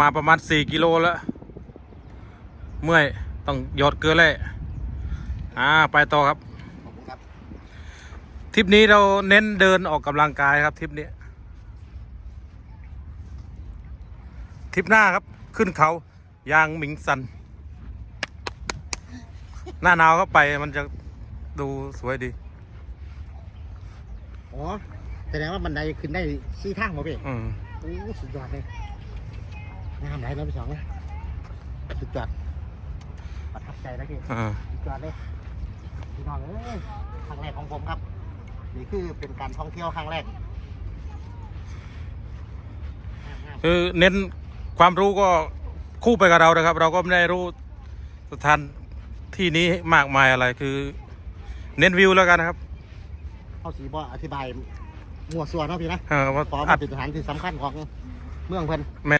มาประมาณสี่กิโลแล้ว เมื่อยต้องหยอดเกลือแร่อ่าไปต่อครับขอบคุณครับ ทริปนี้เราเน้นเดินออกกำลังกายครับทริปนี้ ทริปหน้าครับขึ้นเขายางหมิงซัน หน้าหนาวก็ไปมันจะดูสวยดีอ๋อแสดงว่าบันไดขึ้นได้สี่ทางมาเพ่อืมโอ้สุดยอดเลย งามไหลายเนาะพี่สองนะสุดยอดประทับใจนะพี่อ่า สุดยอดเลยพี่น้องเอ้ยครั้งแรกของผมครับ นี่คือเป็นการท่องเที่ยวครั้งแรกงามๆคือเน้นความรู้ก็คู่ไปกับเรานะครับ เราก็ไม่ได้รู้สถานที่นี้มากมายอะไรคือ เน้นวิวแล้วกันนะครับเขาสีบออธิบายมั่วส่วนเนาะพี่นะเออว่าเพราะมัอันดเป็นสถานที่สำคัญของเมืองเพิ่น